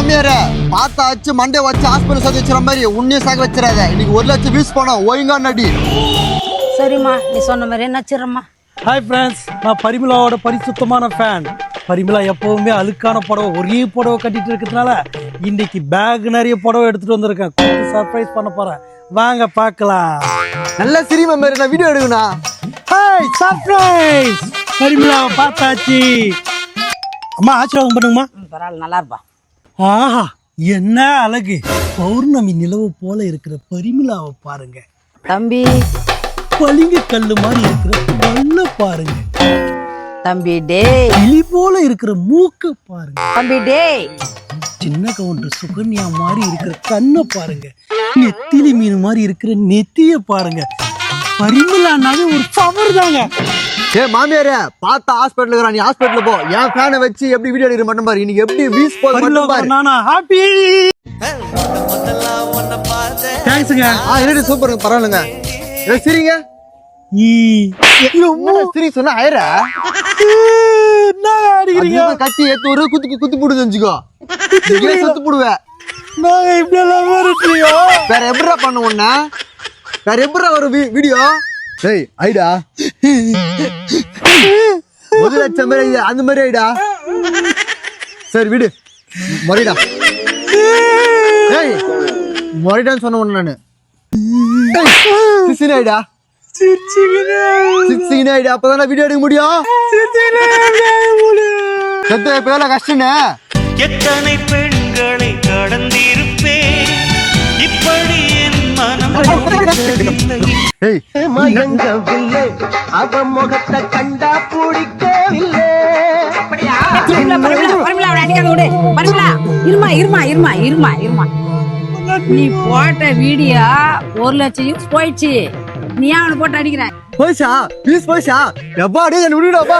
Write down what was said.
மாமியார பார்த்தா வச்சு மண்டே வச்சு ஹாஸ்பிட்டல் சேர்த்து வச்சுற மாதிரி உன்னையும் சாக வச்சிடாத. இன்னைக்கு ஒரு லட்சம் வியூஸ் போனோம் ஒழுங்கா நடி. சரிம்மா நீ சொன்ன மாதிரியே நச்சிடுறம்மா ஹாய் ஃப்ரெண்ட்ஸ் நான் பரிமளாவோட பரிசுத்தமான ஃபேன் பரிமளா எப்பவுமே அழுக்கான புடவை ஒரே புடவை கட்டிட்டு இருக்கிறதுனால இன்னைக்கு பேக் நிறைய புடவை எடுத்துட்டு வந்திருக்கேன். சர்ப்ரைஸ் பண்ண போறேன். வாங்க பார்க்கலாம். நல்லா சிரி மாமியார் நான் வீடியோ எடுக்கணும் ஹாய் சர்ப்ரைஸ் பரிமளாவை பார்த்தாச்சு. அம்மா ஆசீர்வாதம் பண்ணுங்கம்மா. பரவாயில்ல நல்லா இருப்பா. ஆஹா என்ன அழகு. பௌர்ணமி நிலவு போல இருக்கிற பரிமளாவை பாருங்க. தம்பி. பளிங்கு கல்லு மாதிரி இருக்கிற பல்ல பாருங்க. தம்பி டேய் கிளி போல இருக்கிற மூக்க பாருங்க. தம்பி டேய் சின்ன கவுண்டர் சுகன்யா மாதிரி இருக்கிற கண்ணை பாருங்க. நெத்திலி மீன் மாதிரி இருக்கிற நெத்திய பாருங்க. பரிமளானாவே ஒரு பவர் தாங்க ஏ மாமியார பார்த்தா ஹாஸ்பிட்டல் இருக்கிறான். நீ ஹாஸ்பிட்டல் போ. என் ஃபேனை வச்சு எப்படி வீடியோ எடுக்கிற மட்டும் பாரு? இன்னைக்கு எப்படி வியூஸ் போகுது மட்டும் பாரு. நானா? ஹாப்பி தேங்க்ஸுங்க ஆ என்னடி சூப்பர் பரவாயில்லைங்க. ஏ, சிரிங்க. சிரி சொன்னா ஆயிரா? என்ன அடிக்கிறீங்க? கத்தி ஏத்து ஒரு குத்து குத்து போடுது வச்சுக்கோ. சுத்து போடுவேன் நாங்க இப்படி எல்லாம் வரட்டியோ வேற எப்படிடா பண்ண உன்ன? வேற எப்படிடா ஒரு வீ- வீடியோ டேய் ஐடா. ஒரு லட்சம் ஐடியா அந்த மாதிரி ஐடா சரி விடு. முறைடா. டேய் முறைடான்னு சொன்ன உன்ன நானு. சிக்ஸ்டின் ஐடா சிக்ஸ்டின் ஐடா அப்பதானே வீடியோ எடுக்க முடியும். செத்த பேர கஷ்டனே எத்தனை பெண்களை கடந்திருப்பேன்? இப்படி என் மனம் ஏய் மயங்கவில்லை அவ முகத்தை கண்டா பிடிக்கவில்லை இருமா இருமா இருமா இருமா இருமா நீ போட்ட வீடியோ ஒரு லட்சம் யூஸ் போயிடுச்சு நீ ஏன் அவனை போட்டு அடிக்கிற போய்ச்சா ப்ளீஸ் போய்ச்சா எப்பா அடே என்ன விடுடாப்பா